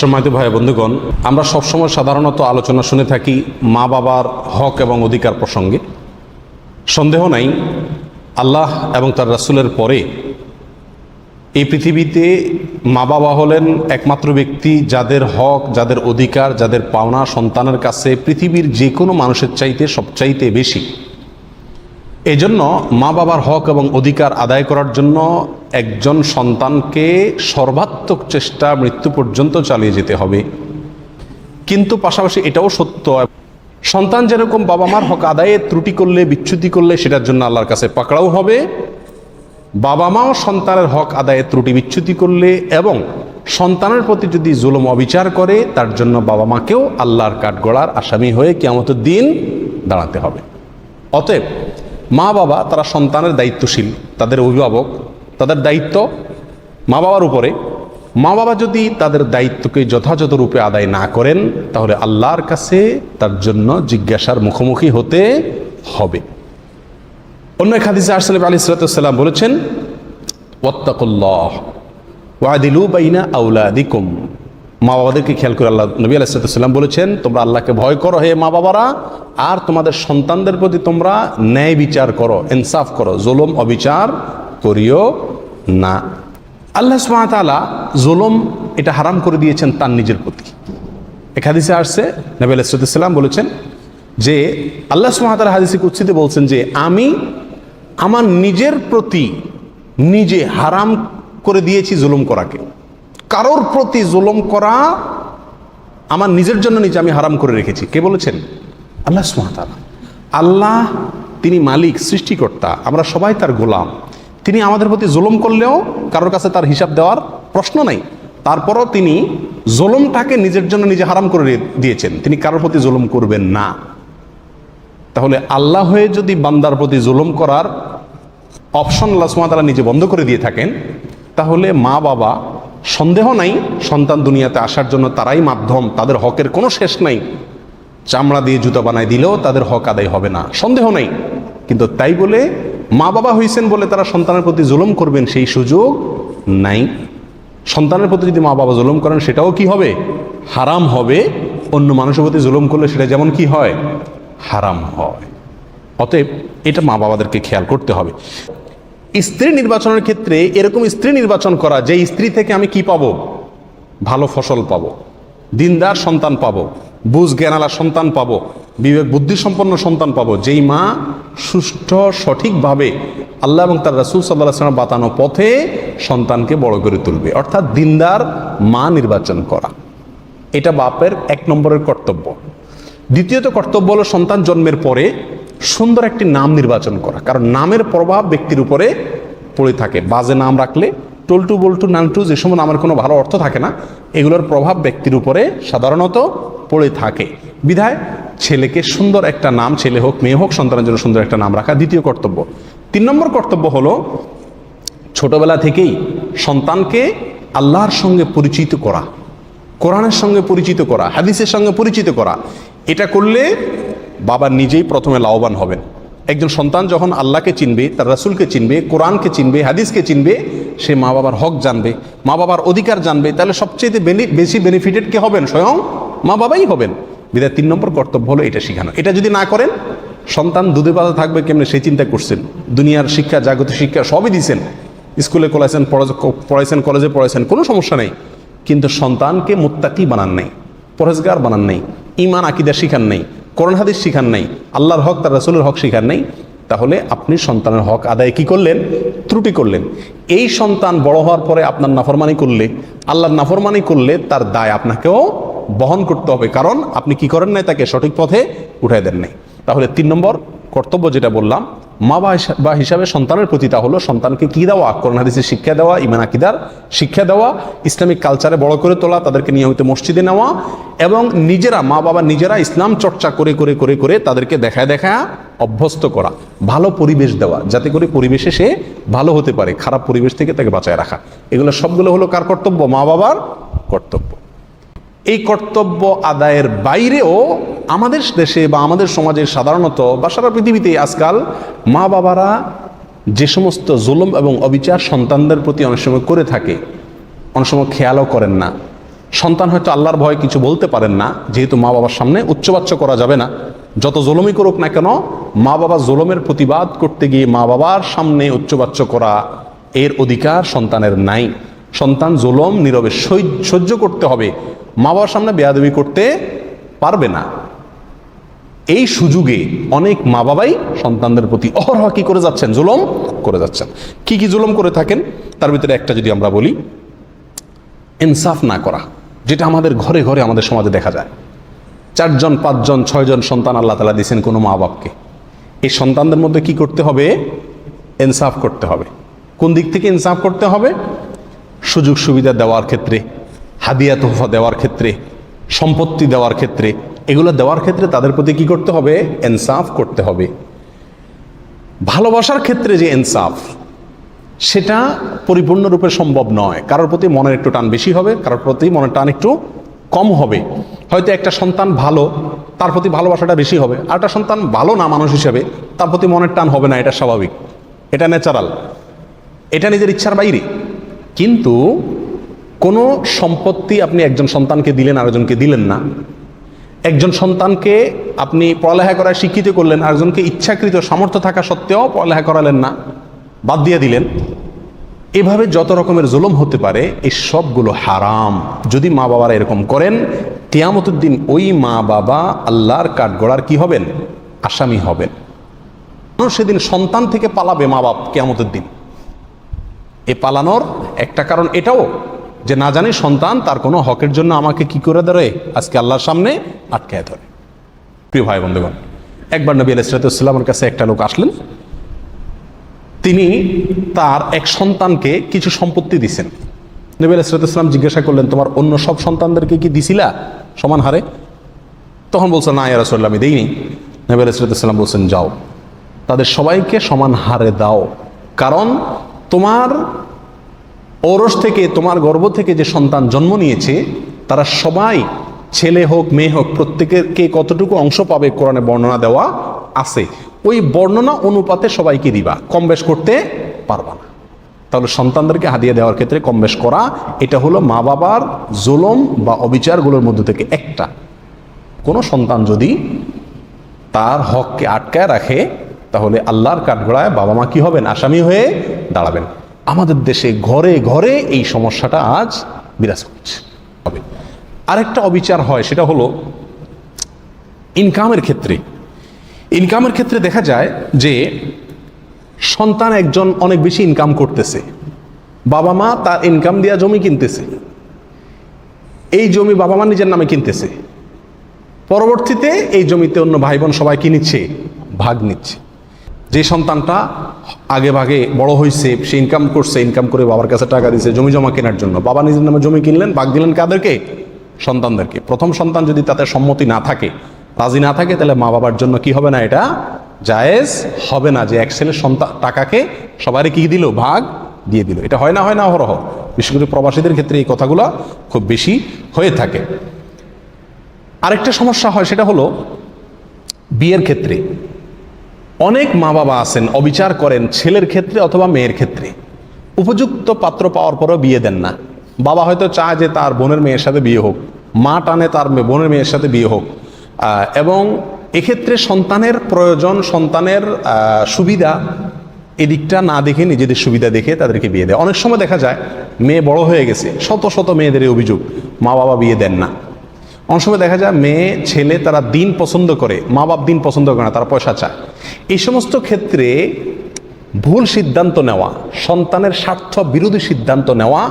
সম্মানিত ভাই বন্ধুগণ, আমরা সবসময় সাধারণত আলোচনা শুনে থাকি মা বাবার হক এবং অধিকার প্রসঙ্গে। সন্দেহ নাই, আল্লাহ এবং তার রাসূলের পরে এই পৃথিবীতে মা বাবা হলেন একমাত্র ব্যক্তি যাদের হক, যাদের অধিকার, যাদের পাওনা সন্তানের কাছে পৃথিবীর যে কোনো মানুষের চাইতে সবচাইতে বেশি। এজন্য মা বাবার হক এবং অধিকার আদায় করার জন্য একজন সন্তানকে সর্বাত্মক চেষ্টা মৃত্যু পর্যন্ত চালিয়ে যেতে হবে। কিন্তু পাশাপাশি এটাও সত্য, সন্তান যেরকম বাবা মার হক আদায়ে ত্রুটি করলে, বিচ্যুতি করলে, সেটার জন্য আল্লাহর কাছে পাকড়াও হবে। বাবা মাও সন্তানের হক আদায়ে ত্রুটি বিচ্যুতি করলে এবং সন্তানের প্রতি যদি জুলুম অবিচার করে, তার জন্য বাবা মাকেও আল্লাহর কাঠগড়ার আসামি হয়ে কেমতের দিন দাঁড়াতে হবে। অতএব মা বাবা তারা সন্তানের দায়িত্বশীল, তাদের অভিভাবক, তাদের দায়িত্ব মা বাবার উপরে। মা বাবা যদি তাদের দায়িত্বকে যথাযথ রূপে আদায় না করেন, তাহলে আল্লাহর কাছে তার জন্য জিজ্ঞাসার মুখোমুখি হতে হবে। অন্য এক হাদিসে আলী সালাতাম বলেছেন ওয়াদিলু বাইনা আউলাদিকুম মা বাবাদেরকে খেয়াল করে আল্লাহ, নবী আলাইসালাম বলেছেন, তোমরা আল্লাহকে ভয় করো, হে মা বাবারা আর তোমাদের সন্তানদের প্রতি তোমরা ন্যায় বিচার করো, ইনসাফ করো, জুলুম, অবিচার করিও না। আল্লাহ সুমাতালা জুলুম এটা হারাম করে দিয়েছেন তার নিজের প্রতি। এক হাদিসে আসছে, নবী আলাইসালাম বলেছেন যে, আল্লাহ সুমাতার হাদিসে কুচ্ছিতে বলছেন যে, আমি আমার নিজের প্রতি নিজে হারাম করে দিয়েছি জুলুম করাকে। কারোর প্রতি জুলম করা আমার নিজের জন্য নিজে আমি হারাম করে রেখেছি। কে বলেছেন? আল্লাহ সুমাতালা আল্লাহ তিনি মালিক, সৃষ্টিকর্তা, আমরা সবাই তার গোলাম। তিনি আমাদের প্রতি জুলম করলেও কারোর কাছে তার হিসাব দেওয়ার প্রশ্ন নাই। তারপরও তিনি জুলুমটাকে নিজের জন্য নিজে হারাম করে দিয়েছেন। তিনি কারোর প্রতি জুলুম করবেন না। তাহলে আল্লাহ হয়ে যদি বান্দার প্রতি জুলম করার অপশন আল্লাহ সুমাতালা নিজে বন্ধ করে দিয়ে থাকেন, তাহলে মা বাবা সন্দেহ নাই, সন্তান দুনিয়াতে আসার জন্য তারাই মাধ্যম, তাদের হকের কোনো শেষ নাই। চামড়া দিয়ে জুতা বানায় দিলেও তাদের হক আদায় হবে না। সন্দেহ নাই। কিন্তু তাই বলে মা বাবা হয়েছেন বলে তারা সন্তানের প্রতি জুলুম করবেন, সেই সুযোগ নাই। সন্তানের প্রতি যদি মা বাবা জুলুম করেন, সেটাও কি হবে? হারাম হবে। অন্য মানুষের প্রতি জুলুম করলে সেটা যেমন কি হয়? হারাম হয়। অতএব এটা মা বাবাদেরকে খেয়াল করতে হবে। স্ত্রী নির্বাচনের ক্ষেত্রে এরকম স্ত্রী নির্বাচন করা, যে স্ত্রী থেকে আমি কি পাবো? ভালো ফসল পাবো। দিনদার সন্তান পাবো। বুঝ জ্ঞানালা সন্তান পাবো। বিবেক বুদ্ধি সম্পন্ন সন্তান পাবো। যেই মা সুষ্ঠ, সঠিকভাবে আল্লাহ এবং তার রাসুল সাল্লাহ বাতানো পথে সন্তানকে বড় করে তুলবে। অর্থাৎ দিনদার মা নির্বাচন করা। এটা বাপের এক নম্বরের কর্তব্য। দ্বিতীয়ত কর্তব্য হলো সন্তান জন্মের পরে সুন্দর একটি নাম নির্বাচন করা। কারণ নামের প্রভাব ব্যক্তির উপরে পড়ে থাকে। বাজে নাম রাখলে টল্টু বল্টু নানটু যে সময় নামের কোনো ভালো অর্থ থাকে না, এগুলোর প্রভাব ব্যক্তির উপরে সাধারণত পড়ে থাকে। বিধায় ছেলেকে সুন্দর একটা নাম, ছেলে হোক, মেয়ে হোক, সন্তানের জন্য সুন্দর একটা নাম রাখা দ্বিতীয় কর্তব্য। তিন নম্বর কর্তব্য হলো ছোটবেলা থেকেই সন্তানকে আল্লাহর সঙ্গে পরিচিত করা। কোরআনের সঙ্গে পরিচিত করা, হাদিসের সঙ্গে পরিচিত করা। এটা করলে বাবা নিজেই প্রথমে লাভবান হবেন। একজন সন্তান যখন আল্লাহকে চিনবে, তার রাসুলকে চিনবে, কোরআনকে চিনবে, হাদিসকে চিনবে, সে মা বাবার হক জানবে, মা বাবার অধিকার জানবে, তাহলে সবচেয়ে বেশি বেনিফিটেড কে হবেন? স্বয়ং মা বাবাই হবেন। বিদায় তিন নম্বর কর্তব্য হলো এটা শেখানো। এটা যদি না করেন, সন্তান দুধে পাতা থাকবে কেমনে? সেই চিন্তা করছেন। দুনিয়ার শিক্ষা, জাগতিক শিক্ষা সবই দিছেন। স্কুলে করাইছেন পড়াইছেন, কলেজে পড়াইছেন, কোনো সমস্যা নেই। কিন্তু সন্তানকে মুত্তাকি বানান নেই পরেজগার বানান নেই ইমান আকিদা শিখান নেই। করোন হাদিস শিখান নাই, আল্লাহর হক, তার রাসুলের হক শিখান নাই, তাহলে আপনি সন্তানের হক আদায় কি করলেন? ত্রুটি করলেন। এই সন্তান বড় হওয়ার পরে আপনার নাফরমানি করলে, আল্লাহর নাফরমানি করলে তার দায় আপনাকেও বহন করতে হবে, কারণ আপনি কি করেন নাই তাকে সঠিক পথে উঠাই দেন নাই। তাহলে তিন নম্বর কর্তব্য যেটা বললাম মা বা হিসাবে সন্তানের প্রতি তা হলো সন্তানকে কি দেওয়া? করোনা হাদিসের শিক্ষা দেওয়া ইমান আকিদার শিক্ষা দেওয়া, ইসলামিক কালচারে বড় করে তোলা, তাদেরকে নিয়মিত মসজিদে নেওয়া এবং নিজেরা, মা বাবা নিজেরা ইসলাম চর্চা করে করে করে করে তাদেরকে দেখায় দেখায় অভ্যস্ত করা, ভালো পরিবেশ দেওয়া, যাতে করে পরিবেশে সে ভালো হতে পারে, খারাপ পরিবেশ থেকে তাকে বাঁচায় রাখা। এগুলো সবগুলো হলো কার কর্তব্য? মা বাবার কর্তব্য। এই কর্তব্য আদায়ের বাইরেও আমাদের দেশে বা আমাদের সমাজে সাধারণত বা সারা পৃথিবীতে আজকাল মা বাবারা যে সমস্ত জুলুম এবং অবিচার সন্তানদের প্রতি অনেক সময় করে থাকে, অনেক সময় খেয়ালও করেন না। সন্তান হয়তো আল্লাহর ভয় কিছু বলতে পারেন না, যেহেতু মা বাবার সামনে উচ্চবাচ্য করা যাবে না। যত জলমই করুক না কেন, মা বাবা জলমের প্রতিবাদ করতে গিয়ে মা বাবার সামনে উচ্চবাচ্য করা এর অধিকার সন্তানের নাই। সন্তান জলম, নীরবে সহ্য করতে হবে। মা বাবার সামনে বেয়াদবি করতে পারবে না। এই সুযোগে অনেক মা বাবাই সন্তানদের প্রতি অহরহ কি করে যাচ্ছেন? জুলম করে যাচ্ছেন। কি কি জুলম করে থাকেন? তার ভিতরে একটা যদি আমরা বলি, ইনসাফ না করা, যেটা আমাদের ঘরে ঘরে আমাদের সমাজে দেখা যায়। চারজন, পাঁচজন, ছয়জন সন্তান আল্লাহ তালা দিয়েছেন কোনো মা বাপকে। এই সন্তানদের মধ্যে কি করতে হবে? ইনসাফ করতে হবে। কোন দিক থেকে ইনসাফ করতে হবে? সুযোগ সুবিধা দেওয়ার ক্ষেত্রে হাদিয়া তোহফা দেওয়ার ক্ষেত্রে, সম্পত্তি দেওয়ার ক্ষেত্রে, এগুলো দেওয়ার ক্ষেত্রে তাদের প্রতি কি করতে হবে? এনসাফ করতে হবে। ভালোবাসার ক্ষেত্রে যে ইনসাফ, সেটা পরিপূর্ণরূপে সম্ভব নয়। কারোর প্রতি মনের একটু টান বেশি হবে, কারোর প্রতি মনের টান একটু কম হবে। হয়তো একটা সন্তান ভালো, তার প্রতি ভালোবাসাটা বেশি হবে। আর একটা সন্তান ভালো না মানুষ হিসেবে, তার প্রতি মনের টান হবে না, এটা স্বাভাবিক। এটা ন্যাচারাল এটা নিজের ইচ্ছার বাইরে। কিন্তু কোনো সম্পত্তি আপনি একজন সন্তানকে দিলেন, আরেকজনকে দিলেন না। একজন সন্তানকে আপনি পড়ালেখা করায় শিক্ষিত করলেন, আরেকজনকে ইচ্ছাকৃত সামর্থ্য থাকা সত্ত্বেও পড়ালেখা করালেন না, বাদ দিয়ে দিলেন। এভাবে যত রকমের জুলুম হতে পারে, এই সবগুলো হারাম। যদি মা বাবারা এরকম করেন দিন ওই মা বাবা আল্লাহর কাঠগড়ার কি হবেন? আসামি হবেন। সেদিন সন্তান থেকে পালাবে মা বাপ দিন। এ পালানোর একটা কারণ এটাও। যে না জানি সন্তান, তার কোনো হকের জন্য আমাকে কি করে ধরে? আজকে আল্লাহর সামনে আটকায় ধরে। প্রিয় ভাই বন্ধুগণ, একবার নবী আলাইসালামের কাছে একটা লোক আসলেন। তিনি তার এক সন্তানকে কিছু সম্পত্তি দিছেন। নবী আলাইসালাম জিজ্ঞাসা করলেন, তোমার অন্য সব সন্তানদেরকে কি দিছিলা? সমান হারে। তখন বলছে, না ইয়ারসল্লাম আমি দিইনি। নবী আলাইসালাম বলছেন, যাও, তাদের সবাইকে সমান হারে দাও। কারণ তোমার ঔরস থেকে, তোমার গর্ভ থেকে যে সন্তান জন্ম নিয়েছে, তারা সবাই ছেলে হোক, মেয়ে হোক প্রত্যেকের কে কতটুকু অংশ পাবে কোরআনে বর্ণনা দেওয়া আছে। ওই বর্ণনা অনুপাতে সবাইকে দিবা। কম বেশ করতে পারবা না। তাহলে সন্তানদেরকে হাদিয়া দেওয়ার ক্ষেত্রে কম বেশ করা, এটা হলো মা বাবার জুলম বা অবিচারগুলোর মধ্যে থেকে একটা। কোনো সন্তান যদি তার হককে আটকায় রাখে, তাহলে আল্লাহর কাঠগোড়ায় বাবা মা কি হবেন? আসামি হয়ে দাঁড়াবেন। আমাদের দেশে ঘরে ঘরে এই সমস্যাটা আজ বিরাজ করছে। হবে আরেকটা অবিচার হয়, সেটা হলো ইনকামের ক্ষেত্রে। ইনকামের ক্ষেত্রে দেখা যায় যে সন্তান একজন অনেক বেশি ইনকাম করতেছে। বাবা মা তার ইনকাম দিয়া জমি কিনতেছে। এই জমি বাবা মা নিজের নামে কিনতেছে। পরবর্তীতে এই জমিতে অন্য ভাই বোন সবাই কি ভাগ নিচ্ছে। যে সন্তানটা আগে ভাগে বড় হয়েছে সে ইনকাম করছে ইনকাম করে বাবার কাছে টাকা দিয়েছে জমি জমা কেনার জন্য। বাবা নিজের নামে জমি কিনলেন ভাগ দিলেন কাদেরকে? সন্তানদেরকে। প্রথম সন্তান যদি তাতে সম্মতি না থাকে, রাজি না থাকে, তাহলে মা বাবার জন্য কি হবে না এটা? জায়েজ হবে না যে এক ছেলের সন্তান টাকাকে সবারই কি দিল? ভাগ দিয়ে দিল। এটা হয় না হয় না, অহরহ। বিশেষ করে প্রবাসীদের ক্ষেত্রে এই কথাগুলো খুব বেশি হয়ে থাকে। আরেকটা সমস্যা হয়, সেটা হলো বিয়ের ক্ষেত্রে। অনেক মা বাবা আছেন, অবিচার করেন, ছেলের ক্ষেত্রে অথবা মেয়ের ক্ষেত্রে। উপযুক্ত পাত্র পাওয়ার পরও বিয়ে দেন না। বাবা হয়তো চায় যে তার বোনের মেয়ের সাথে বিয়ে হোক। মা টানে তার বোনের মেয়ের সাথে বিয়ে হোক। এবং এক্ষেত্রে সন্তানের প্রয়োজন, সন্তানের সুবিধা এদিকটা না দেখে নিজেদের সুবিধা দেখে তাদেরকে বিয়ে দেয়। অনেক সময় দেখা যায়, মেয়ে বড় হয়ে গেছে, শত শত মেয়েদের অভিযোগ মা বাবা বিয়ে দেন না। অনেক সময় দেখা যায়, মেয়ে, ছেলে তারা দিন পছন্দ করে মা বাপ দিন পছন্দ করে না, তারা পয়সা চায়। এই সমস্ত ক্ষেত্রে ভুল সিদ্ধান্ত নেওয়া, সন্তানের স্বার্থ বিরোধী সিদ্ধান্ত নেওয়া,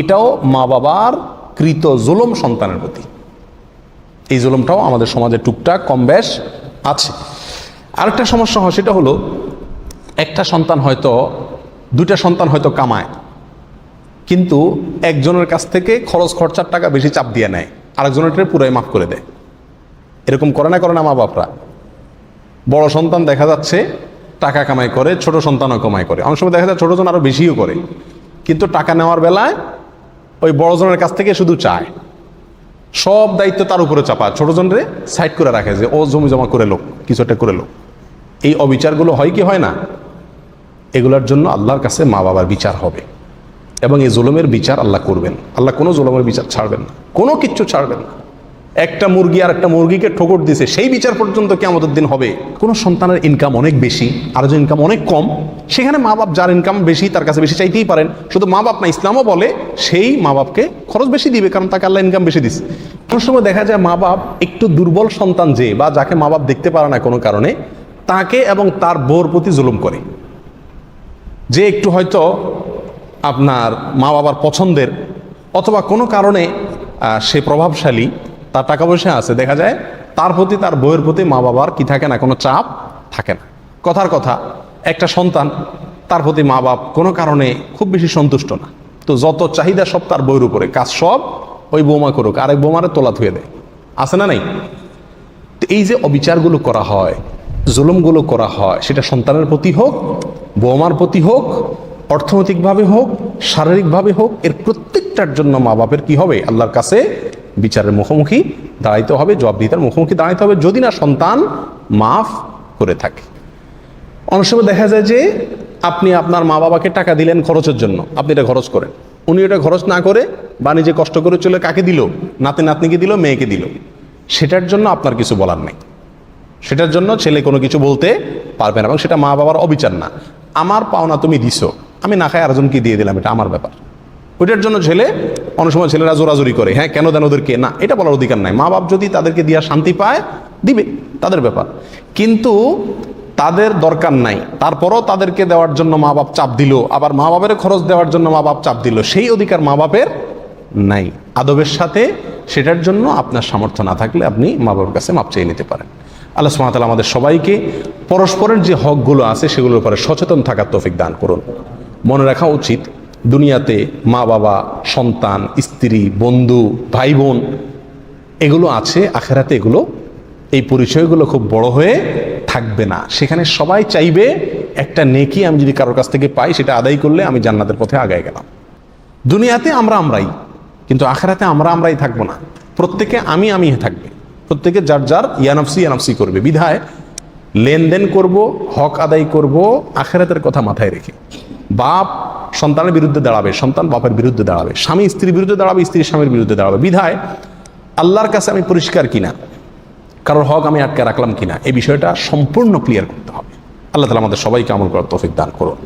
এটাও মা বাবার কৃত জুলম সন্তানের প্রতি। এই জুলমটাও আমাদের সমাজে টুকটাক, কম বেশ আছে। আরেকটা সমস্যা হয়, সেটা হলো একটা সন্তান হয়তো, দুইটা সন্তান হয়তো কামায়, কিন্তু একজনের কাছ থেকে খরচ খরচার টাকা বেশি চাপ দিয়ে নেয়, আরেকজনের পুরাই মাফ করে দেয়। এরকম করে না করে না মা বাপরা বড় সন্তান দেখা যাচ্ছে, টাকা কামাই করে, ছোট সন্তানও কামাই করে। অনেক সময় দেখা যায় ছোটজন আরও বেশিও করে। কিন্তু টাকা নেওয়ার বেলায় ওই বড়জনের কাছ থেকে শুধু চায়। সব দায়িত্ব তার উপরে চাপা। ছোটজনরে সাইড করে রাখে যে, ও জমি জমা করে লোক, কিছু একটা করে লোক। এই অবিচারগুলো হয় কি, হয় না? এগুলোর জন্য আল্লাহর কাছে মা বাবার বিচার হবে। এবং এই জুলুমের বিচার আল্লাহ করবেন। আল্লাহ কোনো জুলুমের বিচার ছাড়বেন না। কোনো কিচ্ছু ছাড়বেন না। একটা মুরগি আর একটা মুরগিকে ঠোকর দিছে, সেই বিচার পর্যন্ত কি আমাদের দিন হবে। কোনো সন্তানের ইনকাম অনেক বেশি আর যে ইনকাম অনেক কম। সেখানে মা বাপ যার ইনকাম বেশি, তার কাছে বেশি চাইতেই পারেন। শুধু মা বাপ না, ইসলামও বলে সেই মা বাপকে খরচ বেশি দিবে, কারণ তাকে আল্লাহ ইনকাম বেশি দিচ্ছে কোনো সময় দেখা যায় মা বাপ একটু দুর্বল সন্তান যে, বা যাকে মা বাপ দেখতে পারে না কোনো কারণে, তাকে এবং তার বোর প্রতি জুলুম করে। যে একটু হয়তো আপনার মা বাবার পছন্দের, অথবা কোনো কারণে সে প্রভাবশালী তার টাকা পয়সা আছে, দেখা যায় তার প্রতি, তার বইয়ের প্রতি মা বাবার কি থাকে না, কোনো চাপ থাকে না। কথার কথা, একটা সন্তান তার প্রতি মা বাপ কোনো কারণে খুব বেশি সন্তুষ্ট না। তো যত চাহিদা সব তার বইয়ের উপরে, কাজ সব ওই বৌমা করুক, আরেক বৌমারে তোলা ধুয়ে দেয়। আছে না নাই? তো এই যে অবিচারগুলো করা হয়, জুলুমগুলো করা হয়, সেটা সন্তানের প্রতি হোক, বৌমার প্রতি হোক, অর্থনৈতিকভাবে হোক, শারীরিকভাবে হোক, এর প্রত্যেকটার জন্য মা বাপের কি হবে? আল্লাহর কাছে বিচারের মুখোমুখি দাঁড়াইতে হবে জবাবদিহিতার মুখোমুখি দাঁড়াইতে হবে যদি না সন্তান মাফ করে থাকে। অনেক সময় দেখা যায় যে আপনি আপনার মা বাবাকে টাকা দিলেন খরচের জন্য, আপনি এটা খরচ করেন। উনি এটা খরচ না করে বা নিজে কষ্ট করে চলে কাকে দিল? নাতি নাতনিকে দিল, মেয়েকে দিল। সেটার জন্য আপনার কিছু বলার নেই। সেটার জন্য ছেলে কোনো কিছু বলতে পারবে না এবং সেটা মা বাবার অবিচার না। আমার পাওনা তুমি দিছো, আমি না খাই আরেকজনকে দিয়ে দিলাম, এটা আমার ব্যাপার। ওইটার জন্য ছেলে অনেক সময় ছেলেরা জোরাজোরি করে। হ্যাঁ কেন দেন ওদেরকে? না, এটা বলার অধিকার নাই। মা বাপ যদি তাদেরকে দিয়া শান্তি পায়, দিবে, তাদের ব্যাপার। কিন্তু তাদের দরকার নাই। তারপরও তাদেরকে দেওয়ার জন্য মা বাপ চাপ দিল। আবার মা বাপের খরচ দেওয়ার জন্য মা বাপ চাপ দিল। সেই অধিকার মা বাপের নাই। আদবের সাথে সেটার জন্য আপনার সামর্থ্য না থাকলে আপনি মা বাবার কাছে মাপ চেয়ে নিতে পারেন। আল্লাহ সুমাতাল আমাদের সবাইকে পরস্পরের যে হকগুলো আছে, সেগুলোর উপরে সচেতন থাকার তৌফিক দান করুন। মনে রাখা উচিত দুনিয়াতে মা বাবা, সন্তান, স্ত্রী, বন্ধু ভাই বোন এগুলো আছে, আখেরাতে এগুলো, এই পরিচয়গুলো খুব বড় হয়ে থাকবে না। সেখানে সবাই চাইবে একটা নেকি আমি যদি কারোর কাছ থেকে পাই, সেটা আদায় করলে আমি জান্নাতের পথে আগায় গেলাম। দুনিয়াতে আমরা আমরাই, কিন্তু আখেরাতে আমরা আমরাই থাকব না। প্রত্যেকে আমি আমি থাকবে। প্রত্যেকে যার যার ইয়ানফসি ইয়ানফসি করবে। বিধায় লেনদেন করব, হক আদায় করব, আখেরাতের কথা মাথায় রেখে। বাপ সন্তানের বিরুদ্ধে দাঁড়াবে, সন্তান বাপের বিরুদ্ধে দাঁড়াবে, স্বামী স্ত্রীর বিরুদ্ধে দাঁড়াবে, স্ত্রী স্বামীর বিরুদ্ধে দাঁড়াবে। বিধায় আল্লাহর কাছে আমি পরিষ্কার কিনা, কারোর হক আমি আটকে রাখলাম কিনা, এই বিষয়টা সম্পূর্ণ ক্লিয়ার করতে হবে। আল্লাহ তালা আমাদের সবাইকে আমল করার তৌফিক দান করুন।